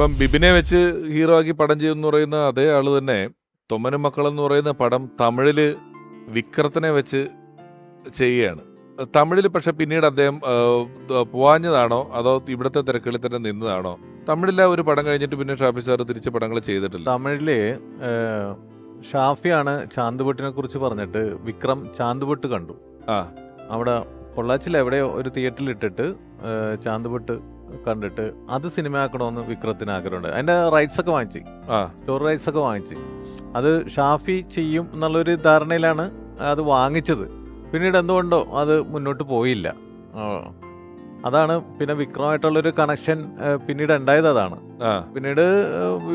ഇപ്പം ബിബിനെ വെച്ച് ഹീറോ ആക്കി പടം ചെയ്യുമെന്ന് പറയുന്ന അതേ ആൾ തന്നെ തൊമ്മനും മക്കളെന്ന് പറയുന്ന പടം തമിഴിൽ വിക്രത്തിനെ വെച്ച് ചെയ്യുകയാണ്. തമിഴിൽ പക്ഷെ പിന്നീട് അദ്ദേഹം പോവാഞ്ഞതാണോ അതോ ഇവിടുത്തെ തിരക്കുകളിൽ തന്നെ നിന്നതാണോ? തമിഴിലെ ഒരു പടം കഴിഞ്ഞിട്ട് പിന്നെ ഷാഫി സാർ തിരിച്ച് പടങ്ങൾ ചെയ്തിട്ടില്ല. തമിഴിൽ ഷാഫിയാണ് ചാന്തുപൊട്ടിനെ കുറിച്ച് പറഞ്ഞിട്ട് വിക്രം ചാന്തുപൊട്ട് കണ്ടു. ആ. അവിടെ പൊള്ളാച്ചിൽ എവിടെയോ ഒരു തിയേറ്ററിൽ ഇട്ടിട്ട് ചാന്തുപൊട്ട് കണ്ടിട്ട് അത് സിനിമ ആക്കണമെന്ന് വിക്രത്തിന് ആഗ്രഹമുണ്ട്. അതിന്റെ റൈറ്റ്സ് ഒക്കെ വാങ്ങിച്ചു. സ്റ്റോറി റൈറ്റ്സ് ഒക്കെ വാങ്ങിച്ചു. അത് ഷാഫി ചെയ്യും എന്നുള്ളൊരു ധാരണയിലാണ് അത് വാങ്ങിച്ചത്. പിന്നീട് എന്തുകൊണ്ടോ അത് മുന്നോട്ട് പോയില്ല. അതാണ് പിന്നെ വിക്രമായിട്ടുള്ളൊരു കണക്ഷൻ പിന്നീട് ഉണ്ടായത് അതാണ്. പിന്നീട്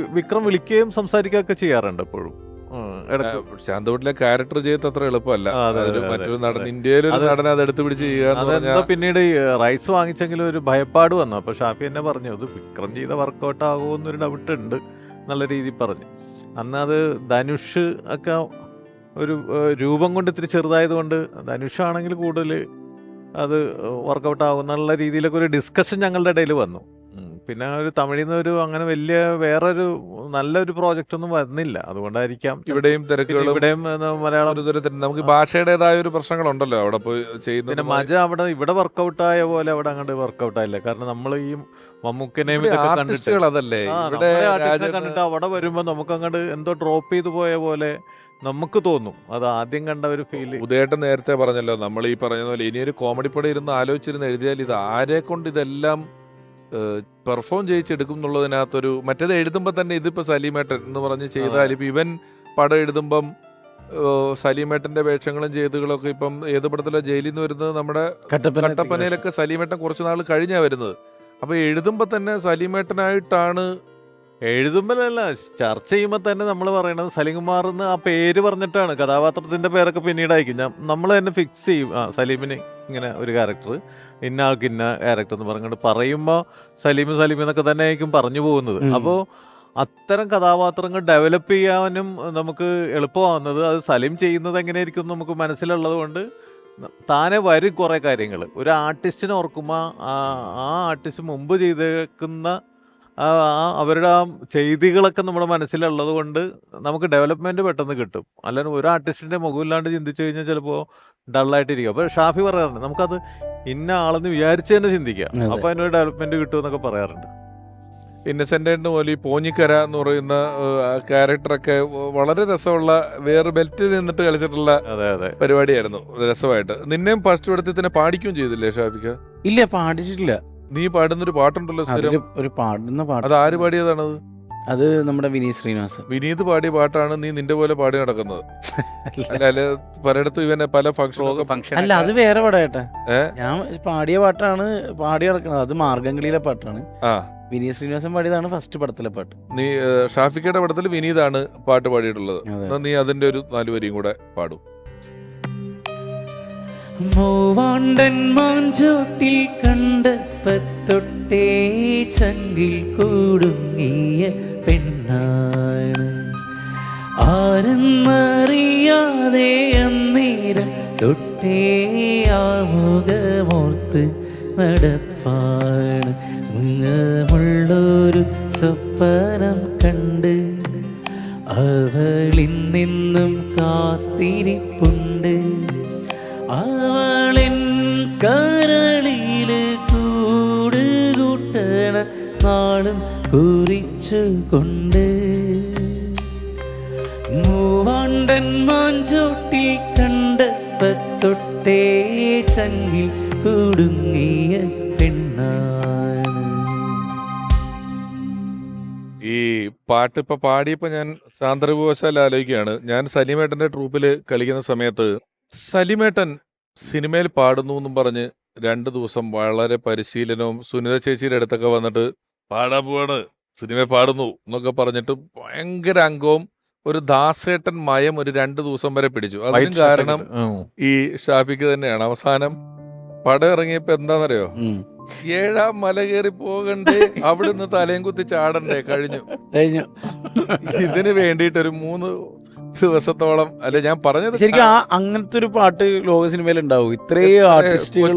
വിക്രം വിളിക്കുകയും സംസാരിക്കുകയൊക്കെ ചെയ്യാറുണ്ട് എപ്പോഴും ശാന്തവട്ടിലെ ക്യാരക്ടർ ചെയ്ത് അത്ര എളുപ്പമല്ല. മറ്റൊരു നടൻ ഇന്ത്യയിലൊരു ഇന്ത്യയിലെ ഒരു അത് എടുത്തു പിടിച്ച് ചെയ്യുക പിന്നീട് ഈ റൈസ് വാങ്ങിച്ചെങ്കിലും ഒരു ഭയപ്പാട് വന്നു. അപ്പൊ ഷാഫി എന്നെ പറഞ്ഞു അത് വിക്രം ചെയ്ത വർക്കൗട്ട് ആകുമോ എന്നൊരു ഡൗട്ട് ഉണ്ട് എന്നുള്ള രീതിയിൽ പറഞ്ഞു. അന്ന് അത് ധനുഷ് ഒക്കെ ഒരു രൂപം കൊണ്ട് ഇത്തിരി ചെറുതായത് കൊണ്ട് ധനുഷാണെങ്കിൽ കൂടുതൽ അത് വർക്കൗട്ട് ആകും എന്നുള്ള രീതിയിലൊക്കെ ഒരു ഡിസ്കഷൻ ഞങ്ങളുടെ ഇടയിൽ വന്നു. പിന്നെ ഒരു തമിഴിൽ നിന്ന് ഒരു അങ്ങനെ വലിയ വേറൊരു നല്ലൊരു പ്രോജക്റ്റ് ഒന്നും വരുന്നില്ല. അതുകൊണ്ടായിരിക്കാം ഇവിടെയും തിരക്കുകളും ഇവിടെയും മലയാളം നമുക്ക് ഭാഷയുടേതായ ഒരു പ്രശ്നങ്ങളുണ്ടല്ലോ അവിടെ പോയി പിന്നെ മജ അവിടെ ഇവിടെ വർക്കൗട്ട് ആയ പോലെ അവിടെ അങ്ങോട്ട് വർക്കൗട്ട് ആയില്ല. കാരണം നമ്മൾ ഈ മമ്മൂക്കനെയും കണ്ടിട്ട് ആർട്ടിസ്റ്റുകൾ അതല്ലേ ഇവിടെ ആർട്ടിസ്റ്റിനെ കണ്ടിട്ട് അവിടെ വരുമ്പോ നമുക്ക് അങ്ങോട്ട് എന്തോ ഡ്രോപ്പ് ചെയ്തു പോയ പോലെ നമുക്ക് തോന്നും. അത് ആദ്യം കണ്ട ഒരു ഫീൽ ഉദയേട്ടൻ നേരത്തെ പറഞ്ഞല്ലോ നമ്മൾ ഈ പറഞ്ഞ പോലെ ഇനിയൊരു കോമഡി പടം ഇരുന്ന് ആലോചിച്ചിരുന്ന് എഴുതിയാൽ ഇത് ആരെ കൊണ്ട് ഇതെല്ലാം പെർഫോം ചെയ്യിച്ചെടുക്കും എന്നുള്ളതിനകത്തൊരു മറ്റേത് എഴുതുമ്പോൾ തന്നെ ഇതിപ്പോൾ സലീമേട്ടൻ എന്ന് പറഞ്ഞ് ചെയ്താൽ ഇപ്പം ഇവൻ പടം എഴുതുമ്പം സലീമേട്ടന്റെ വേഷങ്ങളും ചെയ്തുകളും ഒക്കെ ഇപ്പം ഏത് പടത്തിലെ ജയിലിൽ നിന്ന് വരുന്നത്? നമ്മുടെ കട്ടപ്പന കട്ടപ്പനയിലൊക്കെ സലീമേട്ടൻ കുറച്ച് നാൾ കഴിഞ്ഞാ വരുന്നത്. അപ്പൊ എഴുതുമ്പോ തന്നെ സലീമേട്ടനായിട്ടാണ് എഴുതുമ്പോഴല്ല ചർച്ച ചെയ്യുമ്പോൾ തന്നെ നമ്മൾ പറയണത് സലീംകുമാർ എന്ന് ആ പേര് പറഞ്ഞിട്ടാണ്. കഥാപാത്രത്തിന്റെ പേരൊക്കെ പിന്നീട് അയക്കും ഞാൻ നമ്മൾ തന്നെ ഫിക്സ് ചെയ്യും. ആ സലീമിന്. ഇങ്ങനെ ഒരു ക്യാരക്ടർ ഇന്ന ആൾക്ക് ഇന്ന ക്യാരക്ടർ എന്ന് പറഞ്ഞുകൊണ്ട് പറയുമ്പോൾ സലീം സലീം എന്നൊക്കെ തന്നെ ആയിരിക്കും പറഞ്ഞു പോകുന്നത്. അപ്പോൾ അത്തരം കഥാപാത്രങ്ങൾ ഡെവലപ്പ് ചെയ്യാനും നമുക്ക് എളുപ്പമാകുന്നത് അത് സലീം ചെയ്യുന്നത് എങ്ങനെയായിരിക്കും നമുക്ക് മനസ്സിലുള്ളത് കൊണ്ട് താനെ വരും കുറേ കാര്യങ്ങൾ ഒരു ആർട്ടിസ്റ്റിനെ ഓർക്കുമ്പോൾ ആ ആ ആർട്ടിസ്റ്റ് മുമ്പ് ചെയ്തേക്കുന്ന ആ ആ അവരുടെ ആ ചെയ്തികളൊക്കെ നമ്മുടെ മനസ്സിലുള്ളത് കൊണ്ട് നമുക്ക് ഡെവലപ്മെന്റ് പെട്ടെന്ന് കിട്ടും. അല്ലാതെ ഒരു ആർട്ടിസ്റ്റിന്റെ മുഖമില്ലാണ്ട് ചിന്തിച്ചു കഴിഞ്ഞാൽ ചിലപ്പോൾ ഡള്ളായിട്ടിരിക്കും അപ്പോൾ ഷാഫി പറയാറുണ്ട് നമുക്കത് ഇന്ന ആളെന്ന് വിചാരിച്ച് തന്നെ ചിന്തിക്കാം. അപ്പൊ അപ്പോൾ അതിനൊരു ഡെവലപ്മെന്റ് കിട്ടും എന്നൊക്കെ പറയാറുണ്ട്. ഇന്നസെന്റ് പോലെ ഈ പോഞ്ഞിക്കര എന്ന് പറയുന്ന ക്യാരക്ടറൊക്കെ വളരെ രസമുള്ള വേറെ ബെൽറ്റിൽ നിന്നിട്ട് കളിച്ചിട്ടുള്ള അതെ അതെ. പരിപാടിയായിരുന്നു. രസമായിട്ട്. നിന്നെയും ഫസ്റ്റ് പഠിത്തത്തിനെ തന്നെ പാടിക്കുകയും ചെയ്തില്ലേ ഷാഫിക്ക? ഇല്ല പാടിച്ചിട്ടില്ല. നീ പാടുന്നൊരു പാട്ടുണ്ടല്ലോ അതിൽ സ്ഥിരം. ഒരു പാടുന്ന പാട്ട്. അത് ആര് പാടിയതാണത്? അത് നമ്മുടെ വിനീത് ശ്രീനിവാസ്. വിനീത് പാടിയ പാട്ടാണ് നീ നിന്റെ പോലെ പാടി നടക്കുന്നത്. അല്ല. പലയിടത്തും ഇവനെ പല ഫംഗ്ഷൻ അല്ല അത് വേറെ പാടേട്ടാ ഞാൻ പാടിയ പാട്ടാണ് പാടി നടക്കുന്നത്. അത് മാർഗംകളിയിലെ പാട്ടാണ്. ആ. വിനീത് ശ്രീനിവാസൻ പാടിയതാണ് ഫസ്റ്റ് പടത്തിലെ പാട്ട്. നീ ഷാഫിക്കയുടെ പടത്തിൽ വിനീതാണ് പാട്ട് പാടിയിട്ടുള്ളത്. നീ അതിന്റെ ഒരു നാല് വരിയും കൂടെ പാടും. മൂവാണ്ടൻ മാഞ്ചോട്ടിൽ കണ്ടപ്പത്തൊട്ടേ ചങ്കിൽ കൂടുങ്ങിയ പെണ്ണാണ്. ആരെന്നറിയാതെ അന്നേരം തൊട്ടേ ആമുഖമോർത്ത് നടപ്പാണ്. ഉള്ളൊരു സ്വപ്നം കണ്ട് അവളിൽ നിന്നും കാത്തിരിപ്പുണ്ട്. കുറിച്ചു കൊണ്ട് മൂവാണ്ടൻ മാഞ്ചോട്ടിൽ കണ്ടപ്പത്തൊട്ടേ ചങ്ങിൽ കുടുങ്ങിയ പെണ്ണാണ്. ഈ പാട്ട് ഇപ്പൊ പാടിയപ്പോ ഞാൻ സാന്ദർഭവശാൽ ആലോചിക്കുകയാണ്. ഞാൻ സലിമേട്ടന്റെ ട്രൂപ്പിൽ കളിക്കുന്ന സമയത്ത് സലിമേട്ടൻ സിനിമയിൽ പാടുന്നു എന്നും പറഞ്ഞ് രണ്ട് ദിവസം വളരെ പരിശീലനവും സുനിത ചേച്ചിയുടെ അടുത്തൊക്കെ വന്നിട്ട് പാടാൻ പോവാണ്. സിനിമ പാടുന്നു എന്നൊക്കെ പറഞ്ഞിട്ട് ഭയങ്കര അംഗവും ഒരു ദാസേട്ടൻ മയം ഒരു രണ്ട് ദിവസം വരെ പിടിച്ചു. അതിന് കാരണം. ഈ ഷാഫിക്ക് തന്നെയാണ്. അവസാനം പടം ഇറങ്ങിയപ്പോ എന്താണെന്നറിയോ ഉം. ഏഴാം മല കയറി പോകണ്ടേ അവിടുന്ന് തലയും കുത്തി ചാടണ്ടേ കഴിഞ്ഞു. കഴിഞ്ഞു. ഇതിന് വേണ്ടിയിട്ട് ഒരു മൂന്ന് ദിവസത്തോളം. അല്ലെ ഞാൻ പറഞ്ഞത് ശരിക്കും ആ അങ്ങനത്തെ ഒരു പാട്ട് ലോക സിനിമയിൽ ഉണ്ടാവും. ഇത്രയും ആർട്ടിസ്റ്റുകൾ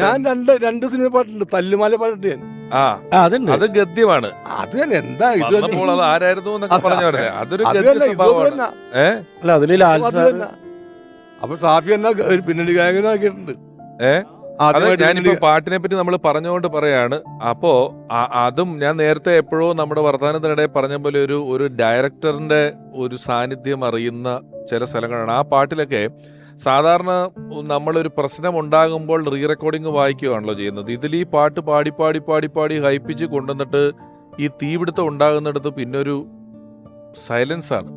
ഞാൻ രണ്ട് രണ്ട് സിനിമ പാട്ടുണ്ട് തല്ലുമാല പാട്ടുണ്ട് ഞാൻ. ആ. ആ, അതുണ്ട്. അത് ഗദ്യമാണ്. അത് തന്നെ. എന്താ ഇത്? അത് ആരായിരുന്നു എന്നൊക്കെ പറഞ്ഞു പറഞ്ഞത് അതൊരു അല്ല അതിൽ ലാൽ അത് സാർ തന്നെ. അപ്പൊ ഷാഫി എന്നാ ഒരു പിന്നണി ഗായകനാക്കിയിട്ടുണ്ട്. ഏ? ഞാനിപ്പോ പാട്ടിനെ പറ്റി നമ്മൾ പറഞ്ഞുകൊണ്ട് പറയാണ്. അപ്പോ അതും ഞാൻ നേരത്തെ എപ്പോഴോ നമ്മുടെ വർത്തമാനത്തിനിടെ പറഞ്ഞ പോലെ ഒരു ഒരു ഡയറക്ടറിന്റെ ഒരു സാന്നിധ്യം അറിയുന്ന ചില സ്ഥലങ്ങളാണ്. ആ പാട്ടിലൊക്കെ സാധാരണ നമ്മളൊരു പ്രശ്നം ഉണ്ടാകുമ്പോൾ റീ റെക്കോർഡിംഗ് വായിക്കുകയാണല്ലോ ചെയ്യുന്നത്. ഇതിൽ ഈ പാട്ട് പാടി പാടി പാടി പാടി ഹൈപ്പിച്ച് കൊണ്ടുവന്നിട്ട് ഈ തീപിടുത്തം ഉണ്ടാകുന്നിടത്ത് പിന്നൊരു ഒരു സൈലൻസ് ആണ്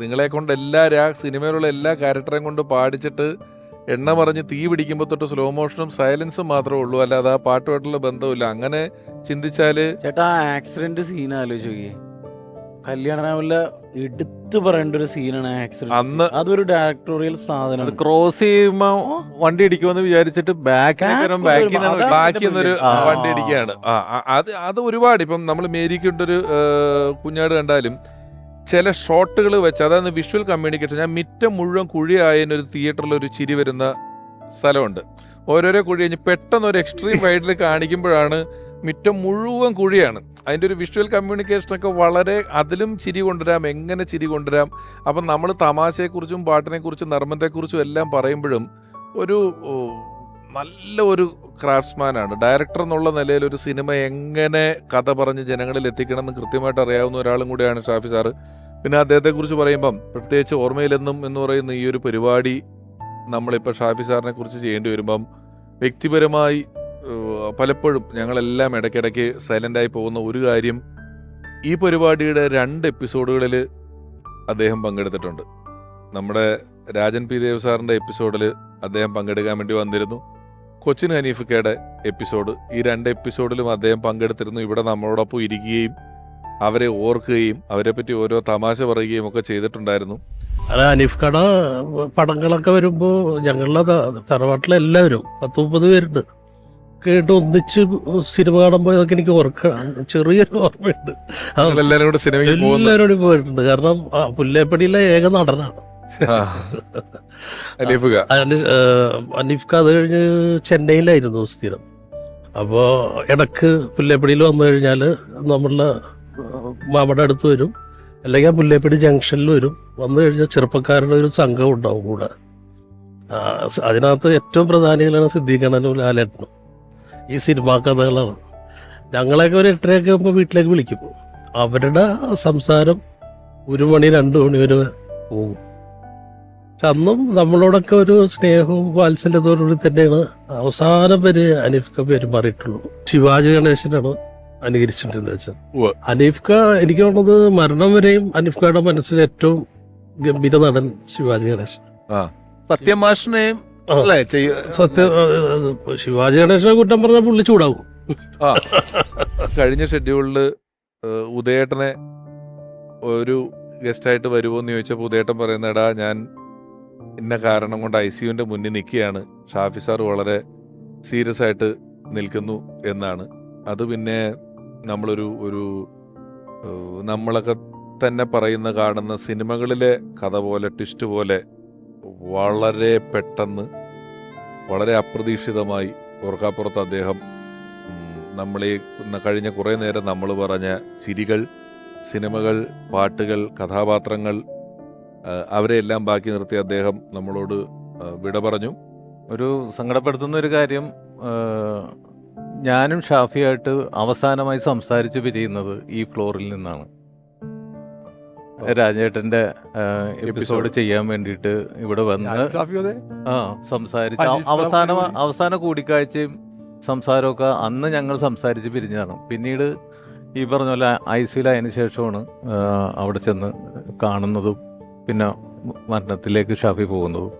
നിങ്ങളെ കൊണ്ട് എല്ലാ രാ സിനിമയിലുള്ള എല്ലാ ക്യാരക്ടറെയും കൊണ്ട് പാടിച്ചിട്ട് എണ്ണ പറഞ്ഞ് തീ പിടിക്കുമ്പോൾ തൊട്ട് സ്ലോ മോഷനും സൈലൻസും മാത്രമേ ഉള്ളൂ. അല്ലാതെ ആ പാട്ടുമായിട്ടുള്ള ബന്ധമില്ല. അങ്ങനെ ചിന്തിച്ചാൽ ചേട്ടാ ആക്സിഡന്റ് സീൻ ആലോചിച്ച് നോക്കിയേ. കല്യാണ രാവിലെ എടുത്തു പറയേണ്ട ഒരു സീനാണ് ആക്സിഡന്റ് അന്ന് അതൊരു ഡയറക്ടോറിയൽ അത് സാധനമാണ് ക്രോസ് ചെയ്യുമ്പോ വണ്ടി ഇടിക്കുമെന്ന് വിചാരിച്ചിട്ട് ബാക്കിൽ ബാക്കിൽ കൊണ്ടുവരുമ്പോ അതാണ് ബാക്കി വണ്ടി ഇടിക്കുകയാണ് ആ ആ, അത് അത് ഒരുപാട്. ഇപ്പം നമ്മൾ മേരിക്കൊണ്ടൊരു കുഞ്ഞാട് കണ്ടാലും ചില ഷോട്ടുകൾ വെച്ച് അതായത് വിഷ്വൽ കമ്മ്യൂണിക്കേഷൻ ഞാൻ മിറ്റം മുഴുവൻ കുഴിയായതിന് ഒരു തിയേറ്ററിൽ ഒരു ചിരി വരുന്ന സ്ഥലമുണ്ട്. ഓരോരോ കുഴി കഴിഞ്ഞ് പെട്ടെന്ന് ഒരു എക്സ്ട്രീം വൈഡിൽ കാണിക്കുമ്പോഴാണ് മിറ്റം മുഴുവൻ കുഴിയാണ്. അതിന്റെ ഒരു വിഷ്വൽ കമ്മ്യൂണിക്കേഷനൊക്കെ വളരെ അതിലും ചിരി കൊണ്ടുവരാം എങ്ങനെ ചിരി കൊണ്ടുവരാം. അപ്പം നമ്മൾ തമാശയെക്കുറിച്ചും പാട്ടിനെക്കുറിച്ചും നർമ്മത്തെക്കുറിച്ചും എല്ലാം പറയുമ്പോഴും ഒരു നല്ല ഒരു ക്രാഫ്റ്റ്സ്മാനാണ് ഡയറക്ടർ എന്നുള്ള നിലയിൽ ഒരു സിനിമ എങ്ങനെ കഥ പറഞ്ഞ് ജനങ്ങളിൽ എത്തിക്കണം എന്ന് കൃത്യമായിട്ട് അറിയാവുന്ന ഒരാളും കൂടിയാണ് ഷാഫി സാറ്. പിന്നെ അദ്ദേഹത്തെക്കുറിച്ച് പറയുമ്പം പ്രത്യേകിച്ച് ഓർമ്മയിലെന്നും എന്ന് പറയുന്ന ഈ ഒരു പരിപാടി നമ്മളിപ്പോൾ ഷാഫി സാറിനെ കുറിച്ച് ചെയ്യേണ്ടി വരുമ്പം വ്യക്തിപരമായി പലപ്പോഴും ഞങ്ങളെല്ലാം ഇടയ്ക്കിടയ്ക്ക് സൈലന്റായി പോകുന്ന ഒരു കാര്യം ഈ പരിപാടിയുടെ രണ്ട് എപ്പിസോഡുകളിൽ അദ്ദേഹം പങ്കെടുത്തിട്ടുണ്ട്. നമ്മുടെ രാജൻ പി ദേവ് സാറിന്റെ എപ്പിസോഡിൽ അദ്ദേഹം പങ്കെടുക്കാൻ വേണ്ടി വന്നിരുന്നു. കൊച്ചിൻ ഹനീഫിക്കയുടെ എപ്പിസോഡ് ഈ രണ്ട് എപ്പിസോഡിലും അദ്ദേഹം പങ്കെടുത്തിരുന്നു. ഇവിടെ നമ്മളോടൊപ്പം ഇരിക്കുകയും അവരെ ഓർക്കുകയും അവരെ പറ്റി ഓരോ തമാശ പറയുകയും ഒക്കെ ചെയ്തിട്ടുണ്ടായിരുന്നു. അത് അനീഫ് കട പടങ്ങളൊക്കെ വരുമ്പോൾ ഞങ്ങളുടെ തറവാട്ടിലെ എല്ലാവരും പത്ത് മുപ്പത് പേരുണ്ട് കേട്ട് ഒന്നിച്ച് സിനിമ കാണുമ്പോൾ അതൊക്കെ എനിക്ക് ഓർക്ക ചെറിയൊരു ഓർമ്മയുണ്ട്. എല്ലാവരോടും എല്ലാവരോടും പോയിട്ടുണ്ട് കാരണം പുല്ലേപ്പടിയിലെ ഏക നടനാണ്. അനിഫ് അതിന് അനീഫ് ക അത് കഴിഞ്ഞ് ചെന്നൈയിലായിരുന്നു സ്ഥിരം. അപ്പോൾ ഇടയ്ക്ക് പുല്ലേപ്പടിയിൽ വന്നു കഴിഞ്ഞാൽ നമ്മളുടെ മാമയുടെ അടുത്ത് വരും. അല്ലെങ്കിൽ ആ പുല്ലേപ്പടി ജംഗ്ഷനിൽ വരും. വന്നു കഴിഞ്ഞാൽ ചെറുപ്പക്കാരുടെ ഒരു സംഘം ഉണ്ടാവും കൂടെ. അതിനകത്ത് ഏറ്റവും പ്രധാനികളാണ് സിദ്ദീഖണനും ലാലേട്ടനും. ഈ സിനിമാ കഥകളാണ്. ഞങ്ങളെയൊക്കെ ഒരു എട്ടരയൊക്കെ ആകുമ്പോൾ വീട്ടിലേക്ക് വിളിക്കും. അവരുടെ സംസാരം ഒരു മണി രണ്ട് മണി വരെ പോകും. പക്ഷെ അന്നും നമ്മളോടൊക്കെ ഒരു സ്നേഹവും വാത്സല്യത്തോടുകൂടി തന്നെയാണ് അവസാനം വരെ അനീഫ് ക പെരുമാറിയിട്ടുള്ളൂ ശിവാജി ഗണേശനാണ് അനുകരിച്ചിട്ടുണ്ടെന്ന് വെച്ചാൽ അനീഫ്ക അനീഫ് ക എനിക്ക് തോന്നുന്നത് മരണം വരെയും അനീഫ്കയുടെ മനസ്സിൽ ഏറ്റവും ഗംഭീര നടൻ ശിവാജി ഗണേശൻ. സത്യം ശിവാജി ഗണേശനെ കുറ്റം പറഞ്ഞാൽ പുള്ളി ചൂടാവും. ആ. കഴിഞ്ഞ ഷെഡ്യൂളിൽ ഉദയേട്ടനെ ഒരു ഗസ്റ്റായിട്ട് വരുമോ എന്ന് ചോദിച്ചപ്പോൾ ഉദയേട്ടൻ പറയുന്നടാ ഞാൻ ഇന്ന കാരണം കൊണ്ട് ഐ സിയുവിന്റെ മുന്നിൽ നിൽക്കുകയാണ്. ഷാഫി സാർ വളരെ സീരിയസ് ആയിട്ട് നിൽക്കുന്നു എന്നാണ്. അത് പിന്നെ നമ്മളൊരു ഒരു നമ്മളൊക്കെ തന്നെ പറയുന്ന കാണുന്ന സിനിമകളിലെ കഥ പോലെ ട്വിസ്റ്റ് പോലെ വളരെ പെട്ടെന്ന് വളരെ അപ്രതീക്ഷിതമായി ഓർക്കാപ്പുറത്ത് അദ്ദേഹം നമ്മളീ കഴിഞ്ഞ കുറേ നേരം നമ്മൾ പറഞ്ഞ ചിരികൾ സിനിമകൾ പാട്ടുകൾ കഥാപാത്രങ്ങൾ അവരെ അവരെയെല്ലാം ബാക്കി നിർത്തി അദ്ദേഹം നമ്മളോട് വിട പറഞ്ഞു. ഒരു സങ്കടപ്പെടുത്തുന്ന ഒരു കാര്യം ഞാനും ഷാഫിയായിട്ട് അവസാനമായി സംസാരിച്ച് പിരിയുന്നത് ഈ ഫ്ലോറിൽ നിന്നാണ്. രാജേട്ടന്റെ എപ്പിസോഡ്. ചെയ്യാൻ വേണ്ടിയിട്ട് ഇവിടെ വന്ന് ആ സംസാരിച്ച് അവ- അവസാന. അവസാന കൂടിക്കാഴ്ചയും സംസാരമൊക്കെ അന്ന് ഞങ്ങൾ സംസാരിച്ച് പിരിഞ്ഞതാണ്. പിന്നീട് ഈ പറഞ്ഞ പോലെ ഐ സിയിലായതിന് ശേഷമാണ് അവിടെ ചെന്ന് കാണുന്നതും പിന്നെ മരണത്തിലേക്ക് ഷാഫി പോകുന്നതും.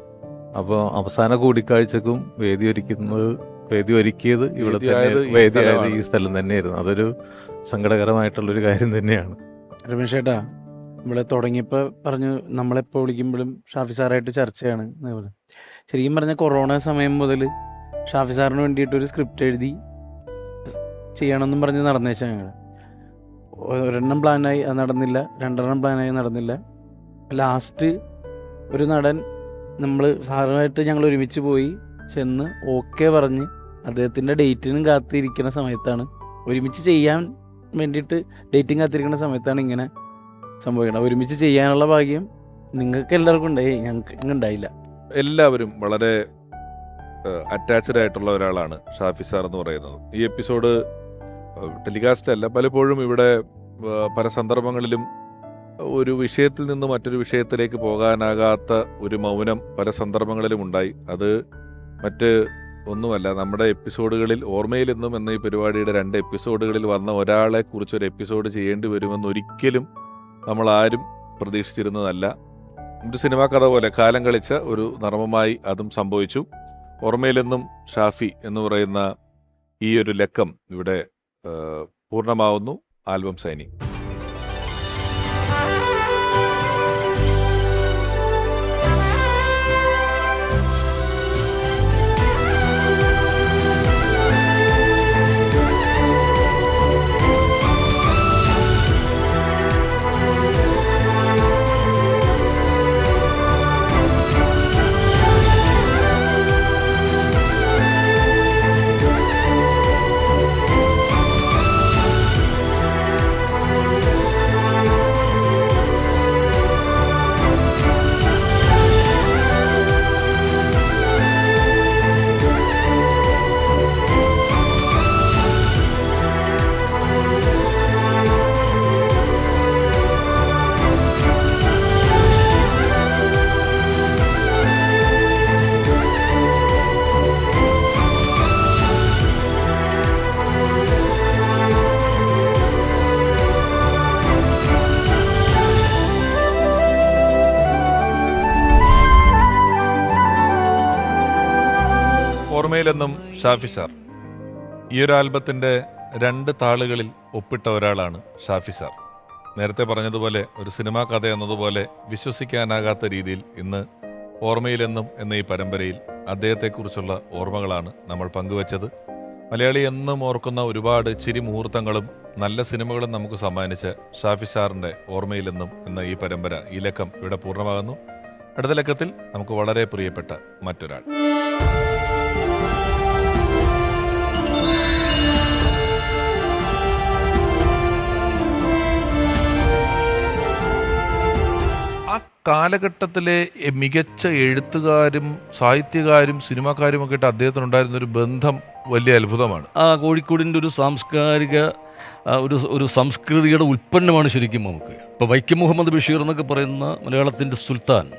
അപ്പോൾ അവസാന കൂടിക്കാഴ്ചക്കും വേദി ഒരുക്കുന്നത് വേദി ഒരുക്കിയത് ഇവിടെ തന്നെ വേദിയായത് ഈ സ്ഥലം തന്നെയായിരുന്നു. അതൊരു സങ്കടകരമായിട്ടുള്ളൊരു കാര്യം തന്നെയാണ്. രമേശ് ചേട്ടാ നമ്മളെ തുടങ്ങിയപ്പോൾ പറഞ്ഞു നമ്മളെപ്പോൾ വിളിക്കുമ്പോഴും ഷാഫി സാറായിട്ട് ചർച്ചയാണ് എന്ന് പറഞ്ഞു. ശരിക്കും പറഞ്ഞ കൊറോണ സമയം മുതൽ ഷാഫി സാറിന് വേണ്ടിയിട്ട് ഒരു സ്ക്രിപ്റ്റ് എഴുതി ചെയ്യണമെന്നും പറഞ്ഞ് നടന്നേച്ചാൽ ഞങ്ങൾ ഒരെണ്ണം പ്ലാനായി അത് നടന്നില്ല. രണ്ടെണ്ണം പ്ലാനായി നടന്നില്ല. ലാസ്റ്റ് ഒരു നടൻ നമ്മൾ സാറുമായിട്ട് ഞങ്ങൾ ഒരുമിച്ച് പോയി ചെന്ന് ഓക്കെ പറഞ്ഞ് അദ്ദേഹത്തിന്റെ ഡേറ്റിനും കാത്തിരിക്കുന്ന സമയത്താണ്. ഒരുമിച്ച് ചെയ്യാൻ വേണ്ടിയിട്ട് ഡേറ്റിംഗ് കാത്തിരിക്കുന്ന സമയത്താണ് ഇങ്ങനെ സംഭവിക്കുന്നത് ഒരുമിച്ച് ചെയ്യാനുള്ള ഭാഗ്യം നിങ്ങൾക്ക് എല്ലാവർക്കും ഉണ്ടായി ഞങ്ങൾക്ക് ഉണ്ടായില്ല. എല്ലാവരും വളരെ അറ്റാച്ച്ഡ് ആയിട്ടുള്ള ഒരാളാണ് ഷാഫി സാർ എന്ന് പറയുന്നത്. ഈ എപ്പിസോഡ് ടെലികാസ്റ്റ് അല്ല പലപ്പോഴും ഇവിടെ പല സന്ദർഭങ്ങളിലും ഒരു വിഷയത്തിൽ നിന്ന് മറ്റൊരു വിഷയത്തിലേക്ക് പോകാനാകാത്ത ഒരു മൗനം പല സന്ദർഭങ്ങളിലും ഉണ്ടായി. അത് മറ്റ് ഒന്നുമല്ല നമ്മുടെ എപ്പിസോഡുകളിൽ ഓർമ്മയിലെന്നും എന്ന ഈ പരിപാടിയുടെ രണ്ട് എപ്പിസോഡുകളിൽ വന്ന ഒരാളെ കുറിച്ച് ഒരു എപ്പിസോഡ് ചെയ്യേണ്ടി വരുമെന്ന് ഒരിക്കലും നമ്മൾ ആരും പ്രതീക്ഷിച്ചിരുന്നതല്ല. ഒരു സിനിമാ കഥ പോലെ കാലം കളിച്ച ഒരു നർമ്മമായി അതും സംഭവിച്ചു. ഓർമ്മയിലെന്നും ഷാഫി എന്ന് പറയുന്ന ഈ ഒരു ലക്കം ഇവിടെ പൂർണമാവുന്നു. Album signing. ഓർമ്മയിലെന്നും ഷാഫി സാർ. ഈ ഒരു ആൽബത്തിന്റെ രണ്ട് താളുകളിൽ ഒപ്പിട്ട ഒരാളാണ് ഷാഫി സാർ. നേരത്തെ പറഞ്ഞതുപോലെ ഒരു സിനിമാ കഥ എന്നതുപോലെ വിശ്വസിക്കാനാകാത്ത രീതിയിൽ ഇന്ന് ഓർമ്മയിലെന്നും എന്ന ഈ പരമ്പരയിൽ അദ്ദേഹത്തെക്കുറിച്ചുള്ള ഓർമ്മകളാണ് നമ്മൾ പങ്കുവച്ചത്. മലയാളി എന്നും ഓർക്കുന്ന ഒരുപാട് ചിരി മുഹൂർത്തങ്ങളും നല്ല സിനിമകളും നമുക്ക് സമ്മാനിച്ച ഷാഫി സാറിന്റെ ഓർമ്മയിലെന്നും എന്ന ഈ പരമ്പര ഈ ലക്കം ഇവിടെ പൂർണമാകുന്നു. അടുത്ത ലക്കത്തിൽ നമുക്ക് വളരെ പ്രിയപ്പെട്ട മറ്റൊരാൾ. കാലഘട്ടത്തിലെ മികച്ച എഴുത്തുകാരും സാഹിത്യകാരും സിനിമാക്കാരും ഒക്കെ ആയിട്ട് അദ്ദേഹത്തിനുണ്ടായിരുന്ന ഒരു ബന്ധം വലിയ അത്ഭുതമാണ്. ആ കോഴിക്കോടിന്റെ ഒരു സാംസ്കാരിക ഒരു ഒരു സംസ്കൃതിയുടെ ഉൽപ്പന്നമാണ് ശരിക്കും നമുക്ക്. ഇപ്പോൾ വൈക്കം മുഹമ്മദ് ബഷീർ എന്നൊക്കെ പറയുന്ന മലയാളത്തിന്റെ സുൽത്താൻ.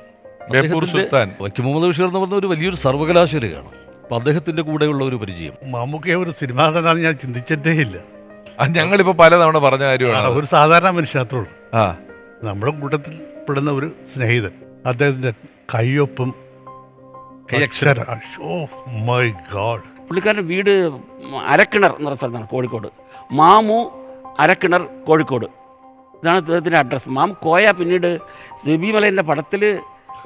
സുൽത്താൻ. വൈക്കം മുഹമ്മദ് ബഷീർ എന്ന് പറഞ്ഞ ഒരു വലിയൊരു സർവകലാശാലയാണ്. അപ്പം അദ്ദേഹത്തിന്റെ കൂടെയുള്ള ഒരു പരിചയം. മമ്മൂക്കയെ ഒരു സിനിമാ നടനാണെന്ന് ഞാൻ ചിന്തിച്ചിട്ടേ ഇല്ല അത് ഞങ്ങളിപ്പോ പലതവണ പറഞ്ഞ കാര്യമാണ് ഒരു സാധാരണ മനുഷ്യത്രയുള്ളൂ ആ. നമ്മുടെ കൂട്ടത്തിൽ പെടുന്ന ഒരു സ്നേഹിതൻ. അദ്ദേഹത്തിന്റെ കയ്യൊപ്പം കൈയക്ഷരം. ഓ മൈ ഗാഡ് പുള്ളിക്കാരന്റെ വീട് അരക്കിണർ എന്ന സ്ഥലത്താണ് കോഴിക്കോട്. മാമു അരക്കിണർ കോഴിക്കോട്. ഇതാണ് അദ്ദേഹത്തിന്റെ അഡ്രസ് മാം കോയ പിന്നീട് സിബി മലയിന്റെ പടത്തിൽ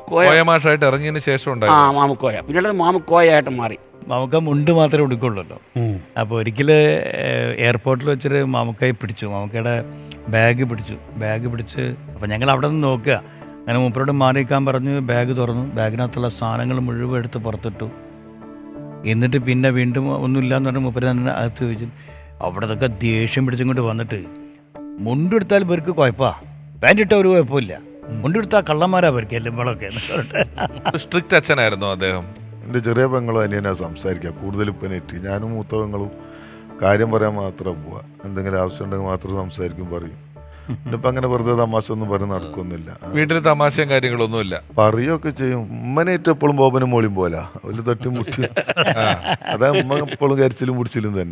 കോയ കോയമാഷായിട്ട് ഇറങ്ങിയതിന് ശേഷം ആ മാമു കോയ. പിന്നീട് മാമു കോയ ആയിട്ട് മാറി. മാമുക്ക മുണ്ട് മാത്രമേ ഉടുക്കുള്ളൂ അപ്പോൾ ഒരിക്കൽ എയർപോർട്ടിൽ വെച്ചൊരു മാമുക്കായി പിടിച്ചു. മാമുക്കയുടെ ബാഗ് പിടിച്ചു. ബാഗ് പിടിച്ച് അപ്പോൾ ഞങ്ങൾ അവിടെ നിന്ന് നോക്കുക. അങ്ങനെ മൂപ്പരോട് മാറിയിക്കാൻ പറഞ്ഞ് ബാഗ് തുറന്നു. ബാഗിനകത്തുള്ള സാധനങ്ങൾ മുഴുവൻ എടുത്ത് പുറത്തിട്ടു. എന്നിട്ട് പിന്നെ വീണ്ടും ഒന്നുമില്ല എന്ന് പറഞ്ഞ് മൂപ്പര് തന്നെ അകത്ത് ചോദിച്ചു. അവിടെ നിന്നൊക്കെ ദേഷ്യം പിടിച്ചിങ്ങോട്ട് വന്നിട്ട് മുണ്ടെടുത്താൽ ഇവർക്ക് കുഴപ്പമാ പാന്റ് ഇട്ട ഒരു കുഴപ്പമില്ല. മുണ്ടെടുത്താൽ കള്ളന്മാരാ ഇവർക്ക് എല്ലുമ്പോഴൊക്കെ സ്ട്രിക്റ്റ് അച്ഛനായിരുന്നു അദ്ദേഹം. എന്റെ ചെറിയ പെങ്ങളും അനിയനാ സംസാരിക്കുക കൂടുതൽ ഇപ്പനേറ്റ് ഞാനും മൂത്ത പെങ്ങളും കാര്യം പറയാൻ മാത്രം പോവുക എന്തെങ്കിലും ആവശ്യം ഉണ്ടെങ്കിൽ മാത്രം സംസാരിക്കും പറയും. ഇന്നിപ്പോൾ അങ്ങനെ വെറുതെ തമാശ ഒന്നും പറഞ്ഞ് നടക്കൊന്നുമില്ല വീട്ടിൽ തമാശയും കാര്യങ്ങളൊന്നും ഇല്ല പറയുകയൊക്കെ ചെയ്യും. ഉമ്മനേറ്റ് എപ്പോഴും ബോബനും മോളിയും പോലാ. ഒരു തട്ടി മുട്ടി അതാ ഉമ്മ എപ്പോഴും കരിച്ചിലും മുടിച്ചിലും തന്നെ.